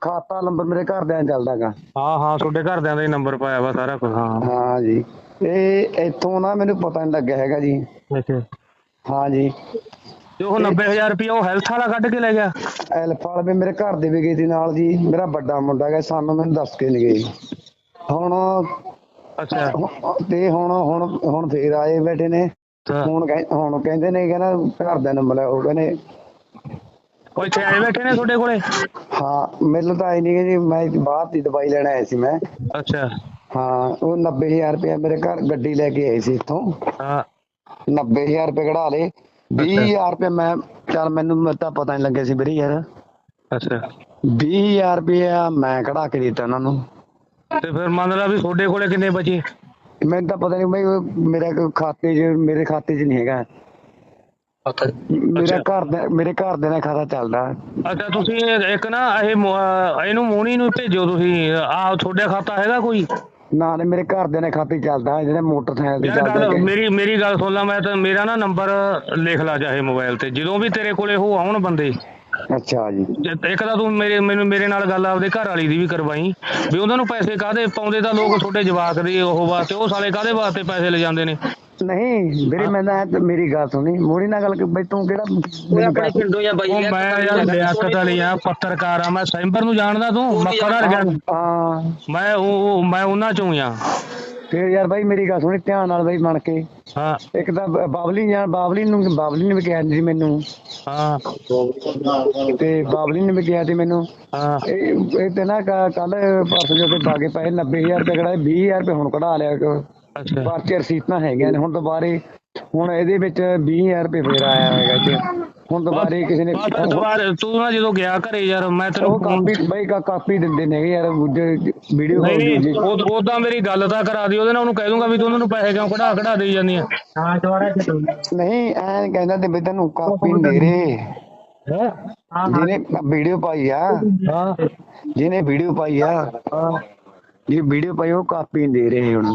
ਖਾਤਾ ਨੰਬਰ ਮੇਰੇ ਘਰਦਿਆਂ ਦਾ ਚੱਲਦਾਗਾ ਹਾਂ ਹਾਂ ਤੁਹਾਡੇ ਘਰਦਿਆਂ ਦਾ ਹੀ ਨੰਬਰ ਪਾਇਆ ਵਾ ਸਾਰਾ ਕੁਝ ਹਾਂ। ਹਾਂ ਜੀ। ਇਹ ਇੱਥੋਂ ਨਾ ਮੈਨੂੰ ਪਤਾ ਨਹੀਂ ਲੱਗਿਆ ਹੈਗਾ ਜੀ। ਅੱਛਾ। ਹਾਂ ਜੀ। ਤੇ ਉਹ 90000 ਰੁਪਇਆ ਉਹ ਹੈਲਥ ਵਾਲਾ ਕੱਢ ਕੇ ਲੈ ਗਿਆ? ਐਲਫਾਲ ਵੀ ਮੇਰੇ ਘਰ ਦੇ ਵੀ ਗਏ ਸੀ ਨਾਲ ਜੀ। ਮੇਰਾ ਵੱਡਾ ਮੁੰਡਾ ਹੈਗਾ ਸਾਨੂੰ ਮੈਨੂੰ ਦੱਸ ਕੇ ਨਹੀਂ ਗਏ। ਹੁਣ ਅੱਛਾ। ਤੇ ਹੁਣ ਹੁਣ ਹੁਣ ਫੇਰ ਆਏ ਬੈਠੇ ਨੇ। ਤਾਂ ਹੁਣ ਕਹਿ- ਹੁਣ ਕਹਿੰਦੇ ਨੇ ਕਹਿੰਦਾ ਘਰ ਦਾ ਨੰਬਰ ਹੈ ਉਹ ਕਹਿੰਦੇ ਉਹ ਇੱਥੇ ਆਏ ਬੈਠੇ ਨੇ ਤੁਹਾਡੇ ਕੋਲੇ? ਹਾਂ ਮੈਨੂੰ ਤਾਂ ਆਈ ਨਹੀਂ ਜੀ ਮੈਂ ਬਾਹਰ ਦੀ ਦਵਾਈ ਲੈਣ ਆਇਆ ਸੀ ਮੈਂ। ਅੱਛਾ। ਹਾਂ ਉਹ 90000 ਰੁਪਏ ਮੇਰੇ ਘਰ ਗੱਡੀ ਲੈ ਕੇ ਆਏ ਸੀ ਇੱਥੋਂ। ਹਾਂ। 90000 ਰੁਪਏ ਕਢਾ ਲਏ। 20000 ਰੁਪਏ ਮੈਂ ਚੱਲ ਮੈਨੂੰ ਤਾਂ ਪਤਾ ਨਹੀਂ ਲੱਗਿਆ ਸੀ ਵੀਰੇ ਯਾਰ। ਅੱਛਾ। 20000 ਰੁਪਏ ਮੈਂ ਕਢਾ ਕੇ ਦਿੱਤਾ ਉਹਨਾਂ ਨੂੰ। ਤੇ ਫਿਰ ਮੰਨ ਲਾ ਵੀ ਤੁਹਾਡੇ ਕੋਲੇ ਕਿੰਨੇ ਬਚੇ? ਮੈਨੂੰ ਤਾਂ ਪਤਾ ਨਹੀਂ ਬਈ ਮੇਰਾ ਕੋਈ ਖਾਤੇ 'ਚ ਮੇਰੇ ਖਾਤੇ 'ਚ ਨਹੀਂ ਹੈਗਾ। ਮੇਰਾ ਘਰ ਦਾ ਮੇਰੇ ਘਰ ਦੇ ਨਾਲ ਖਾਤਾ ਚੱਲਦਾ। ਅੱਛਾ ਤੁਸੀਂ ਇੱਕ ਨਾ ਇਹ ਇਹਨੂੰ ਮੋਣੀ ਨੂੰ ਭੇਜੋ ਤੁਸੀਂ। ਆਹ ਤੁਹਾਡੇ ਖਾਤਾ ਹੈਗਾ ਕੋਈ? ਨਾ ਨੇ ਮੇਰੇ ਘਰ ਦੇ ਨਾਲ ਖਾਤੇ ਚੱਲਦਾ ਜਿਹੜੇ ਮੋਟਰਸਾਈਕਲ ਤੇ ਚੱਲਦੇ। ਮੇਰੀ ਮੇਰੀ ਗੱਲ ਸੁਣ ਲੈ ਮੈਂ ਤਾਂ ਮੇਰਾ ਨਾ ਨੰਬਰ ਲਿਖ ਲਾ ਚਾਹੇ ਮੋਬਾਈਲ ਤੇ। ਜਦੋਂ ਵੀ ਤੇਰੇ ਕੋਲੇ ਉਹ ਆਉਣ ਬੰਦੇ ਅੱਛਾ ਜੀ। ਜੇ- ਇੱਕ ਤਾਂ ਤੂੰ ਮੇਰੇ ਮੈਨੂੰ ਮੇਰੇ ਨਾਲ ਗੱਲ ਆਪਦੇ ਘਰ ਵਾਲੀ ਦੀ ਵੀ ਕਰਵਾਈ ਵੀ ਉਹਨਾਂ ਨੂੰ ਪੈਸੇ ਕਾਹਦੇ ਪਾਉਂਦੇ ਤਾਂ ਲੋਕ ਤੁਹਾਡੇ ਜਵਾਕ ਦੀ ਉਹ ਵਾਸਤੇ ਉਹ ਸਾਲੇ ਕਾਹਦੇ ਵਾਸਤੇ ਪੈਸੇ ਲੈ ਜਾਂਦੇ ਨੇ? ਨਹੀਂ ਵੀਰੇ ਮੈਂ ਤਾਂ ਇਹ- ਮੇਰੀ ਗੱਲ ਸੁਣੀ ਮੋੜੀ ਨਾਲ ਗੱਲ ਬਈ ਤੂੰ ਕਿਹੜਾ ਮੇਰੀ ਗੱਲ- ਪਿੰਡੋਂ ਜਾਂ ਬਾਈ ਉਹ ਮੈਂ ਯਾਰ ਲਿਆਕਤ ਵਾਲੀ ਆ ਪੱਤਰਕਾਰ ਆ ਮੈਂ ਸੈਂਬਰ ਨੂੰ ਜਾਣਦਾ ਤੂੰ ਮੱਕੜ ਵਰਗਾ ਹਾਂ। ਮੈਂ ਉਹ ਉਹ- ਮੈਂ ਉਹਨਾਂ ਚੋਂ ਆ। ਫੇਰ ਯਾਰ ਬਾਈ ਮੇਰੀ ਗੱਲ ਸੁਣੀ ਧਿਆਨ ਨਾਲ ਬਈ ਬਣ ਕੇ। ਹਾਂ। ਇੱਕ ਤਾਂ ਬਾਬਲੀ ਜਾਨ ਬਾਬਲੀ ਨੂੰ ਬਾਬਲੀ ਨੇ ਵੀ ਕਿਹਾ ਸੀ ਮੈਨੂੰ। ਹਾਂ। ਤੇ ਬਾਬਲੀ ਨੇ ਵੀ ਕਿਹਾ ਸੀ ਮੈਨੂੰ। ਹਾਂ। ਇਹ ਤੇ ਨਾ ਕੱਲ ਪਰਸੋਂ ਜਦੋਂ ਬਾਗੇ ਪਏ 90000 ਰੁਪਏ ਕਢਾਏ 20000 ਰੁਪਏ ਹੁਣ ਕਢਾ ਲਿਆ। ਪਰਚੇ ਰਸੀਤਾਂ ਹੈਗੀਆਂ ਨੇ ਹੁਣ ਦੁਬਾਰੇ ਹੁਣ ਇਹਦੇ ਵਿੱਚ 20000 ਰੁਪਏ ਫੇਰ ਆਇਆ ਹੈਗਾ ਜੀ। ਹੁਣ ਦੁਬਾਰੇ ਕਿਸੇ ਨੇ ਤੂੰ ਨਾ ਜਦੋਂ ਗਿਆ ਘਰੇ ਯਾਰ ਮੈਂ ਤੈਨੂੰ ਉਹ ਕਾਪੀ ਬਈ ਕਾ ਕਾਪੀ ਦਿੰਦੇ ਨੇ ਯਾਰ ਵੀਡੀਓ ਨਹੀਂ ਕਾਲ ਨਹੀਂ ਉਹ ਉਦਾਂ ਮੇਰੀ ਗੱਲ ਤਾਂ ਕਰਾ ਦੀ ਉਹਦੇ ਨਾਲ ਉਹਨੂੰ ਕਹਿ ਦੂੰਗਾ ਵੀ ਤੂੰ ਉਹਨਾਂ ਨੂੰ ਪੈਸੇ ਕਿਉਂ ਕਢਾ ਕਢਾ ਦੇਈ ਜਾਂਦੀ ਆ ਹਾਂ ਦੁਬਾਰਾ ਚੱਲੋ ਨਹੀਂ ਐਂ ਕਹਿੰਦਾ ਤੇ ਬਈ ਤੈਨੂੰ ਕਾਪੀ ਦੇ ਰਹੇ ਹੈ? ਜਿਹਨੇ ਵੀਡੀਓ ਪਾਈ ਆ ਹਾਂ। ਜਿਹਨੇ ਵੀਡੀਓ ਪਾਈ ਆ ਹਾਂ। ਜੀ ਵੀਡੀਓ ਪਾਈ ਉਹ ਕਾਪੀ ਦੇ ਰਹੇ ਹੁਣ।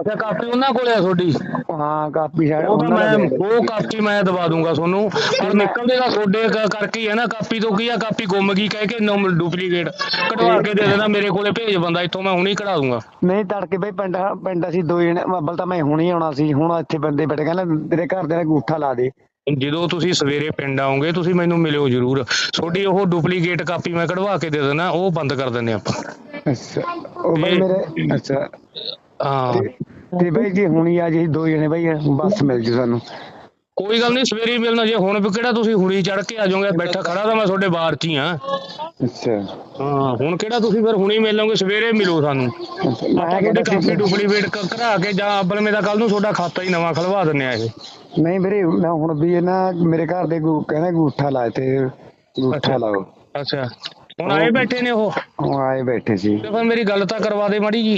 ਅੱਛਾ ਕਾਪੀ ਉਹਨਾਂ ਕੋਲੇ ਆ ਤੁਹਾਡੀ? ਹਾਂ ਕਾਪੀ ਸ਼ਾਇਦ ਉਹ ਤਾਂ ਉਹਨਾਂ ਮੈਂ ਦੇ- ਉਹ ਕਾਪੀ ਮੈਂ ਦਵਾ ਦੂੰਗਾ ਤੁਹਾਨੂੰ। ਪਰ ਨਿਕਲਦੇ ਦਾ ਤੁਹਾਡੇ ਕ- ਕਰਕੇ ਹੀ ਹੈ ਨਾ ਕਾਪੀ ਤੋਂ ਕੀ ਆ ਕਾਪੀ ਗੁੰਮ ਗਈ ਕਹਿ ਕੇ ਨੋ ਡੁਪਲੀਕੇਟ ਕਢਵਾ ਕੇ ਦੇ ਦੇਣਾ ਮੇਰੇ ਕੋਲੇ ਭੇਜ ਬੰਦਾ ਇੱਥੋਂ ਮੈਂ ਹੁਣੀ ਕਢਾ ਦੂੰਗਾ। ਨਹੀਂ ਤੜਕੇ ਬਈ ਪਿੰਡ ਪਿੰਡ ਅਸੀਂ ਦੋ ਜਣੇ ਅੱਬਲ ਤਾਂ ਮੈਂ ਹੁਣੇ ਆਉਣਾ ਸੀ ਹੁਣ ਇੱਥੇ ਬੰਦੇ ਬੈਠੇ ਕਹਿੰਦਾ ਤੇਰੇ ਘਰ ਦੇ ਨਾਲ ਅੰਗੂਠਾ ਲਾ ਦੇ। ਜਦੋਂ ਤੁਸੀਂ ਸਵੇਰੇ ਪਿੰਡ ਆਓਗੇ ਤੁਸੀਂ ਮੈਨੂੰ ਮਿਲਿਓ ਜ਼ਰੂਰ। ਤੁਹਾਡੀ ਉਹ ਡੁਪਲੀਕੇਟ ਕਾਪੀ ਮੈਂ ਕਢਵਾ ਕੇ ਦੇ ਦੇਣਾ ਉਹ ਬੰਦ ਕਰ ਦਿੰਦੇ ਆਪਾਂ। ਅੱਛਾ ਉਹ ਬਈ ਤੇ- ਮੇਰੇ ਅੱਛਾ। ਹਾਂ। ਤੇ- ਤੇ ਬਈ ਜੀ ਹੁਣੀ ਆ ਜੀ ਦੋ ਜਣੇ ਬਈ ਬੱਸ ਮਿਲ ਜੂ ਸਾਨੂੰ। ਕੋਈ ਗੱਲ ਨਹੀਂ ਸਵੇਰੇ ਮਿਲਣਾ ਜੇ। ਹੁਣ ਵੀ ਕਿਹੜਾ ਤੁਸੀਂ ਹੁਣੀ ਚੜ ਕੇ ਆ ਜਾਓਗੇ? ਬੈਠਾ ਖੜਾ ਤਾਂ ਮੈਂ ਤੁਹਾਡੇ ਬਾਹਰ 'ਚ ਹੀ ਆ। ਅੱਛਾ। ਹਾਂ ਹੁਣ ਕਿਹੜਾ ਤੁਸੀਂ ਫਿਰ ਹੁਣੀ ਮਿਲ ਲਓਗੇ ਸਵੇਰੇ ਮਿਲੋ ਸਾਨੂੰ। ਮੈਂ ਕਾਪੀ ਡੁਪਲੀਕੇਟ ਕਰਾ ਕੇ ਜਾਂ ਕੱਲ ਨੂੰ ਤੁਹਾਡਾ ਖਾਤਾ ਹੀ ਨਵਾਂ ਖਲਵਾ ਦਿੰਨੇ ਆ ਇਹ। ਨਹੀਂ ਵੀਰੇ ਮੈਂ ਹੁਣ ਵੀ ਇਹ ਨਾ ਮੇਰੇ ਘਰ ਦੇ ਗੂ- ਕਹਿੰਦੇ ਅੰਗੂਠਾ ਲਾਏ ਤੇ ਅੰਗੂਠਾ ਲਾਓ। ਅੱਛਾ। ਹੁਣ ਆਏ ਬੈਠੇ ਨੇ ਉਹ? ਹੁਣ ਆਏ ਬੈਠੇ ਸੀ। ਤੇ ਫਿਰ ਮੇਰੀ ਗੱਲ ਤਾਂ ਕਰਵਾ ਦੇ ਮਾੜੀ ਜੀ।